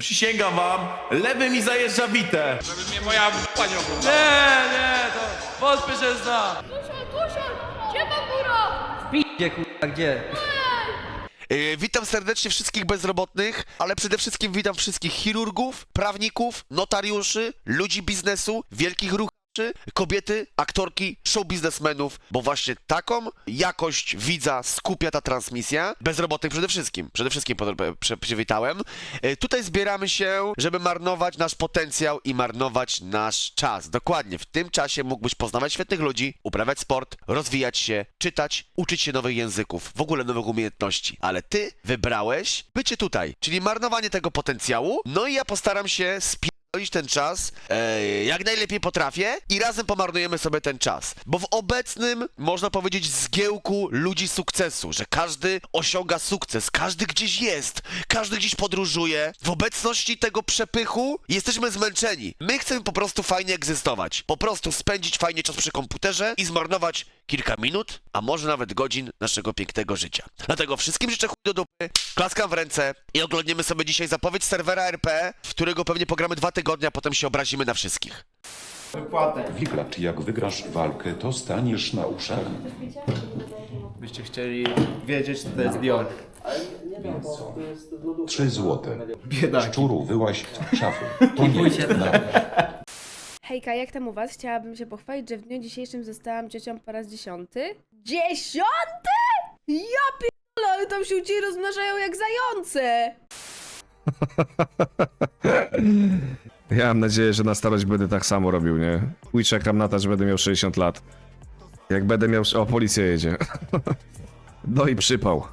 Przysięgam wam, lewy mi zajeżdża witę. Żeby mnie moja pani oglądała. Nie, nie, to wątpię, że zna. Gdzie? Gdzie kurwa, gdzie? Yy, witam serdecznie wszystkich bezrobotnych, ale przede wszystkim witam wszystkich chirurgów, prawników, notariuszy, ludzi biznesu, wielkich ruchaczy, kobiety, aktorki, show biznesmenów, bo właśnie taką jakość widza skupia ta transmisja. Bezrobotnych przede wszystkim, przede wszystkim przywitałem. Yy, tutaj zbieramy się, żeby marnować nasz potencjał i marnować nasz czas. Dokładnie, w tym czasie mógłbyś poznawać świetnych ludzi, uprawiać sport, rozwijać się, czytać, uczyć się nowych języków, w ogóle nowych umiejętności. Ale ty wybrałeś bycie tutaj, czyli marnowanie tego potencjału. No i ja postaram się spierdolić ten czas e, jak najlepiej potrafię i razem pomarnujemy sobie ten czas. Bo w obecnym, można powiedzieć, zgiełku ludzi sukcesu, że każdy osiąga sukces, każdy gdzieś jest, każdy gdzieś podróżuje. W obecności tego przepychu jesteśmy zmęczeni. My chcemy po prostu fajnie egzystować. Po prostu spędzić fajnie czas przy komputerze i zmarnować kilka minut, a może nawet godzin naszego pięknego życia. Dlatego wszystkim życzę chuj do dupy, klaskam w ręce i oglądniemy sobie dzisiaj zapowiedź serwera RP, w którego pewnie pogramy dwa tygodnie, a potem się obrazimy na wszystkich. Wiklat, jak wygrasz walkę, to staniesz na uszach. Byście chcieli wiedzieć, co to jest Dior. Trzy złote. Biedak. Szczuru, wyłaź z szafy. To nie na... Hejka, jak tam u was? Chciałabym się pochwalić, że w dniu dzisiejszym zostałam ciocią po raz dziesiąty. Dziesiąty? Ja pierdolę, ale tam się ciebie rozmnażają jak zające! Ja mam nadzieję, że na starość będę tak samo robił, nie? Chuj czekam na to, że będę miał 60 lat. Jak będę miał... O, policja jedzie. No i przypał.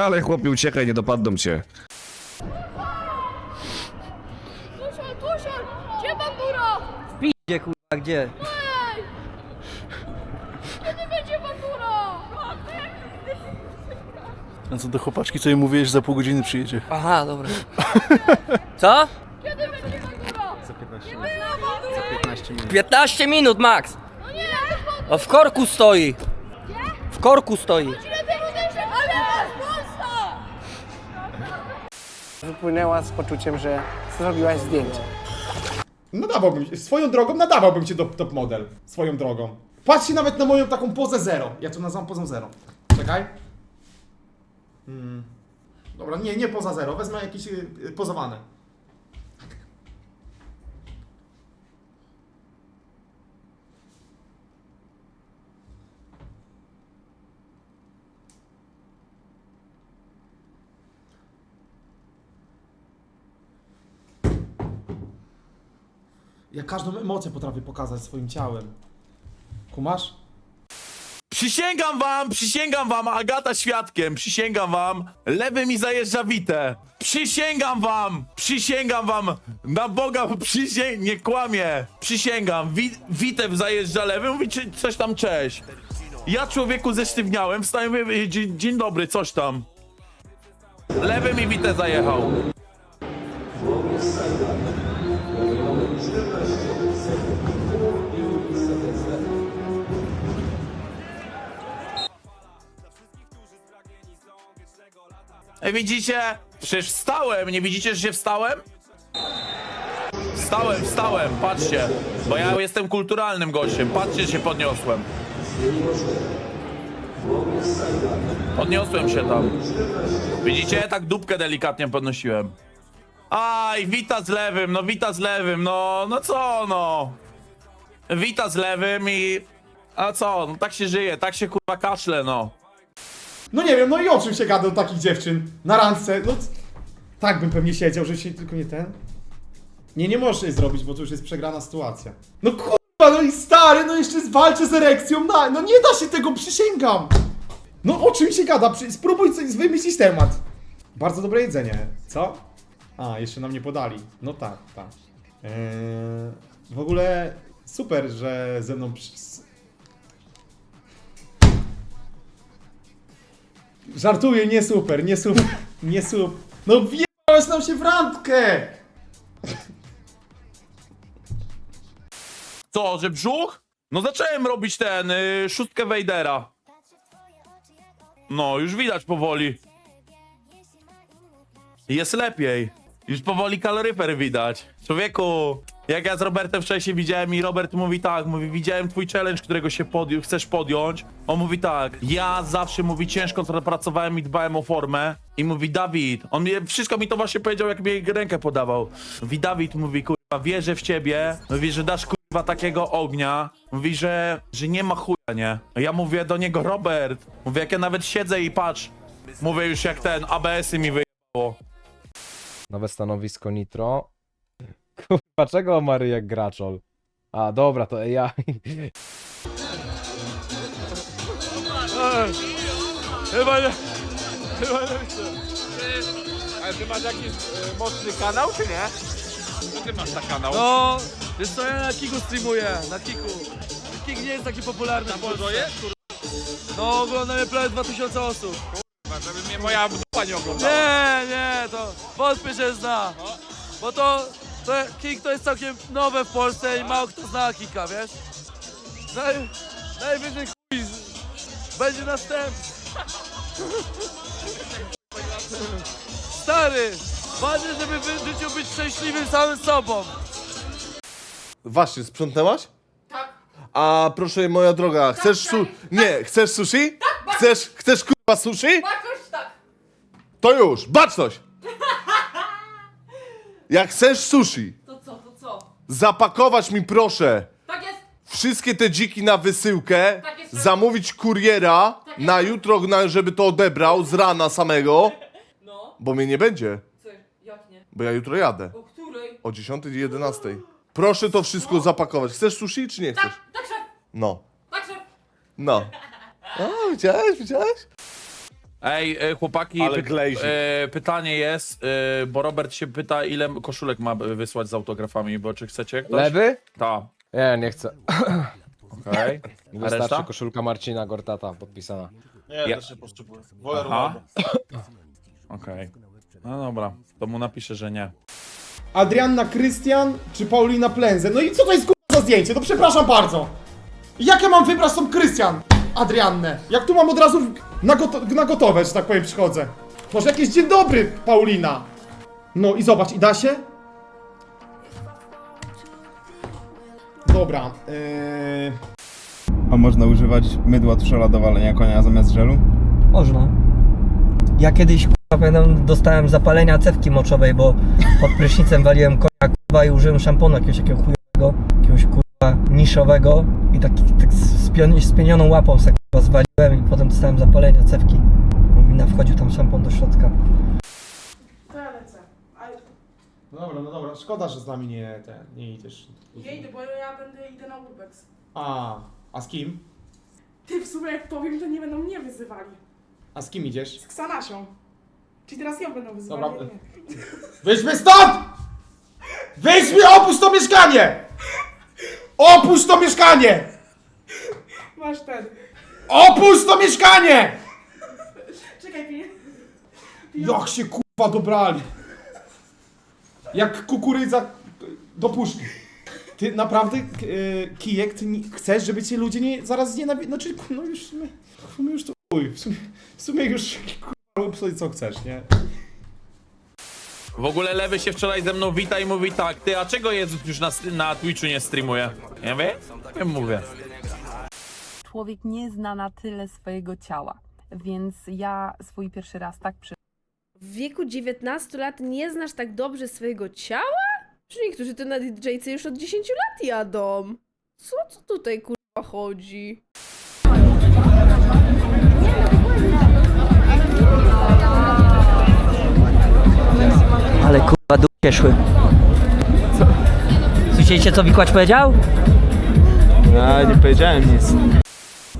Ale chłopie, uciekaj, nie dopadną cię. Gdzie kurwa, gdzie? Kiedy będzie Bandura? A co do chłopaczki, co jej mówiłeś, że za pół godziny przyjedzie. Aha, dobra. Co? Kiedy będzie Bandura? Za 15 minut. Za 15 minut. 15 minut max. No nie, O, w korku stoi. W korku stoi. ile ty uderzy, ale wypłynęła z poczuciem, że zrobiłaś zdjęcie. Nadawałbym, swoją drogą nadawałbym cię do top model. Swoją drogą. Patrzcie nawet na moją taką pozę zero. Ja to nazywam pozą zero. Czekaj. Hmm. Dobra, nie, nie poza zero. Wezmę jakieś y, pozowane. Ja każdą emocję potrafię pokazać swoim ciałem. Kumasz? Przysięgam wam, przysięgam wam, Agata świadkiem, przysięgam wam, lewy mi zajeżdża witę. Przysięgam wam, przysięgam wam, na Boga, przysięgam, nie kłamie. Przysięgam, wi witew zajeżdża lewy, mówi czy- coś tam cześć. Ja człowieku zesztywniałem, wstałem, dzień, dzień dobry, coś tam. Lewy mi witę zajechał. Widzicie? Przecież wstałem, nie widzicie, że się wstałem? Wstałem, wstałem, patrzcie. Bo ja jestem kulturalnym gościem, patrzcie, się podniosłem. Podniosłem się tam. Widzicie? Tak dupkę delikatnie podnosiłem. Aj, wita z lewym, no wita z lewym, no, no co no? Wita z lewym i... A co, no tak się żyje, tak się kurwa kaszle, no. No nie wiem, no i o czym się gada do takich dziewczyn? Na randce, no... Tak bym pewnie siedział, że się tylko nie ten... Nie, nie możesz jej zrobić, bo to już jest przegrana sytuacja. No kurwa, no i stary, no jeszcze walczę z erekcją, no nie da się tego, przysięgam! No o czym się gada? Spróbuj coś wymyślić temat. Bardzo dobre jedzenie, co? A, jeszcze nam nie podali. No tak, tak. Eee, w ogóle super, że ze mną... Żartuję, nie super, nie super, nie super. No wjechałeś nam się w randkę! Co, że brzuch? No zacząłem robić ten, y, szóstkę Wejdera. No, już widać powoli. Jest lepiej. Już powoli kaloryfer widać. Człowieku, jak ja z Robertem wcześniej widziałem i Robert mówi tak, mówi, widziałem twój challenge, którego się podjął, chcesz podjąć. On mówi tak, ja zawsze, mówi, ciężko pracowałem i dbałem o formę. I mówi, Dawid, on mnie, wszystko mi to właśnie powiedział, jak mi rękę podawał. Mówi, Dawid, mówi, kurwa, wierzę w ciebie, mówi, że dasz, kurwa, takiego ognia. Mówi, że, że nie ma chuja, nie? Ja mówię do niego, Robert, mówię, jak ja nawet siedzę i patrz, mówię już jak ten, ABS-y mi wyjebało. Nowe stanowisko Nitro. Kurwa, czego Mary jak graczol? A, dobra, to ja. Chyba nie. Chyba nie chcę. Ale ty masz jakiś e, mocny kanał, czy nie? Co ty masz na kanał? No, wiesz co, ja na Kiku streamuję, na Kiku. Kik nie jest taki popularny w Polsce. jest? No, ogląda mnie prawie 2000 osób. Kurwa, żeby mnie moja dupa nie oglądała. Nie, nie, to wątpię, że zna. Bo to, to Kik to jest całkiem nowe w Polsce i mało kto zna Kika, wiesz? Naj, najwyżej chuj z- będzie następny. Stary, ważne, żeby w życiu być szczęśliwym samym sobą. Właśnie, sprzątnęłaś? Tak. A proszę moja droga, chcesz su... Nie, chcesz sushi? Tak, chcesz, chcesz kurwa sushi? Baczność tak! To już, baczność! Jak chcesz sushi, To co, to co? zapakować mi proszę Tak jest! wszystkie te dziki na wysyłkę, Tak jest. zamówić kuriera na jutro, na, żeby to odebrał z rana samego, No, bo mnie nie będzie, co, jak nie? bo ja jutro jadę O której? o 10 i 11. Proszę to wszystko zapakować. Chcesz sushi czy nie chcesz? tak szef, No. tak szef! No. A, widziałeś, widziałeś? Ej, e, chłopaki, Ale e, pytanie jest, e, bo Robert się pyta, ile koszulek ma wysłać z autografami, bo czy chcecie ktoś? Lewy? Ta, Nie, nie chcę. okej. A Wystarczy reszta? koszulka Marcina Gortata podpisana. Nie, ja też nie potrzebuję. Aha. Okej. No dobra, to mu napiszę, że nie. Adrianna Krystian czy Paulina Plenze? No i co to jest kurwa za zdjęcie? No przepraszam bardzo. Jak ja mam wybrać tą Krystian? Adriannę. Jak tu mam od razu na, goto na gotowe, że tak powiem, przychodzę. Może jakieś dzień dobry, Paulina. No i zobacz, i da się? Dobra, yy... A można używać mydła tuszola do walenia konia zamiast żelu? Można. Ja kiedyś kurwa, pamiętam, dostałem zapalenia cewki moczowej, bo pod prysznicem waliłem konia kurwa i użyłem szamponu jakiegoś takiego chujowego, jakiegoś kurwa niszowego taki tak spienioną łapą se kurwa zwaliłem i potem dostałem zapalenia cewki. Bo mi na wchodził tam szampon do środka. No dobra, no dobra, szkoda, że z nami nie, ten, nie idziesz. Nie idę, bo ja będę idę na Urbex. A, a z kim? Ty w sumie jak powiem, to nie będą mnie wyzywali. A z kim idziesz? Z Ksanasią. Czyli teraz ją będą wyzywali. Dobra. Wyjdźmy stąd! Wyjdź mi, opuść to mieszkanie! Opuść to mieszkanie! Masz ten. Opuść to mieszkanie! Czekaj, pie. Jak się kurwa dobrali. Jak kukurydza do puszki. Ty naprawdę, k- y, Kijek, ty nie, chcesz, żeby cię ludzie nie, zaraz nienawidzili? Znaczy, ku- no już w sumie, w sumie już to chuj, w sumie, w sumie już kurwa rób sobie co chcesz, nie? W ogóle Lewy się wczoraj ze mną wita i mówi tak, ty, a czego Jezus już na, na Twitchu nie streamuje? Ja mówię, ja mówię. Człowiek nie zna na tyle swojego ciała, więc ja swój pierwszy raz tak przy... W wieku 19 lat nie znasz tak dobrze swojego ciała? Czy niektórzy to na DJ-ce już od 10 lat jadą? Co, co tutaj kurwa chodzi? Ale kurwa dupie szły. Słyszeliście co Wikłacz powiedział? Ja nie powiedziałem nic.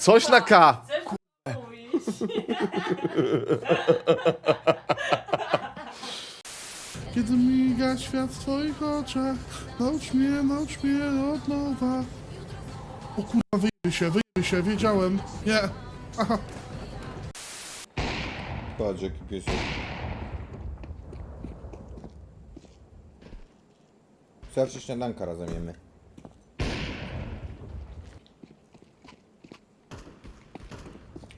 Coś na K. Kiedy miga świat w twoich oczach, naucz mnie, naucz mnie od nowa. O kurwa, wyjdzie się, wyjdzie się, wiedziałem. Nie. Aha. Patrz jaki piesek. Zawsze śniadanka razem jemy.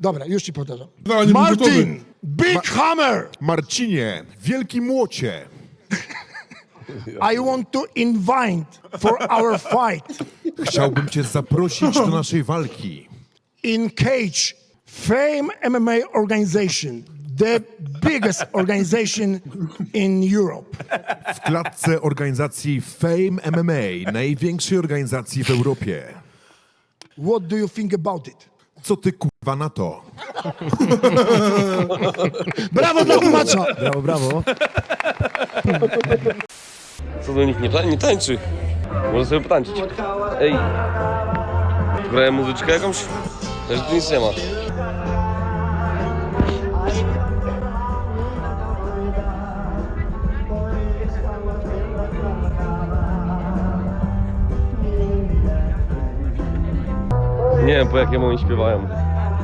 Dobra, już ci powtarzam. Martin! Big Hammer! Marcinie, wielki młocie. I want to invite for our fight Chciałbym cię zaprosić do naszej walki. in Cage Fame MMA organization, the biggest organization in Europe. W klatce organizacji Fame MMA, największej organizacji w Europie. What do you think about it? Co ty kurwa na to? Brawo dla tłumacza! Brawo, brawo. Co do nich nie, ta- nie tańczy? Może sobie potańczyć. Ej. Grają muzyczkę jakąś? Też tu nic nie ma. Nie wiem po jakiemu oni śpiewają.